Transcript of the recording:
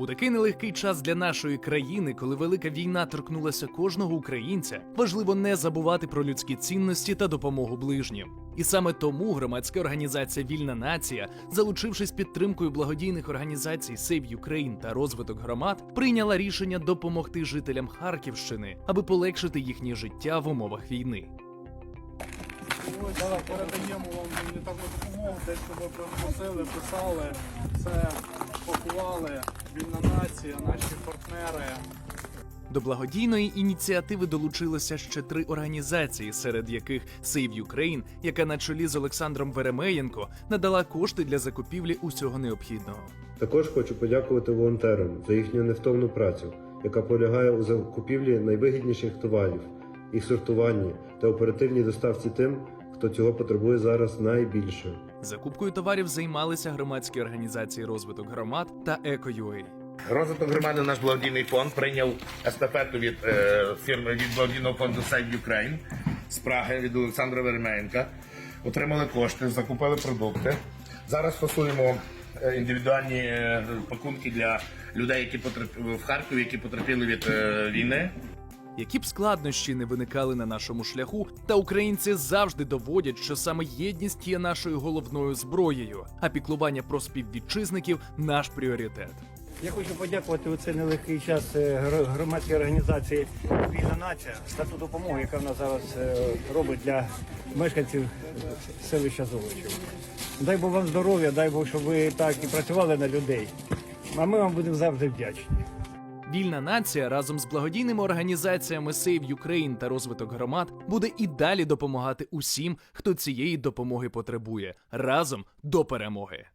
У такий нелегкий час для нашої країни, коли велика війна торкнулася кожного українця, важливо не забувати про людські цінності та допомогу ближнім. І саме тому громадська організація Вільна нація, залучившись підтримкою благодійних організацій Save Ukraine та розвиток громад, прийняла рішення допомогти жителям Харківщини, аби полегшити їхнє життя в умовах війни. Зараз передаємо вам гуманітарну допомогу, те, що ви просили, писали, все пакували. Вільна нація, наші партнери. До благодійної ініціативи долучилося ще три організації, серед яких Save Ukraine, яка на чолі з Олександром Веремеєнко надала кошти для закупівлі усього необхідного. Також хочу подякувати волонтерам за їхню невтомну працю, яка полягає у закупівлі найвигідніших товарів, їх сортуванні та оперативній доставці тим, хто цього потребує зараз найбільше. Закупкою товарів займалися громадські організації розвиток громад та Еко.UA. Розвиток громади наш благодійний фонд прийняв естафету від е, фірми від благодійного фонду Save Ukraine з Праги від Олександра Веремеєнка. Отримали кошти, закупили продукти. Зараз стосуємо е, індивідуальні е, пакунки для людей, які потерпіли в Харкові, які потерпіли від е, війни. Які б складнощі не виникали на нашому шляху, та українці завжди доводять, що саме єдність є нашою головною зброєю, а піклування про співвітчизників наш пріоритет. Я хочу подякувати у цей нелегкий час е, громадській організації Вільна нація за ту допомогу, яка вона зараз е, робить для мешканців селища Золочів. Дай Бог вам здоров'я, дай Бог, щоб ви так і працювали на людей. А ми вам будемо завжди вдячні. Вільна нація разом з благодійними організаціями Save Ukraine та розвиток громад буде і далі допомагати усім, хто цієї допомоги потребує. Разом до перемоги.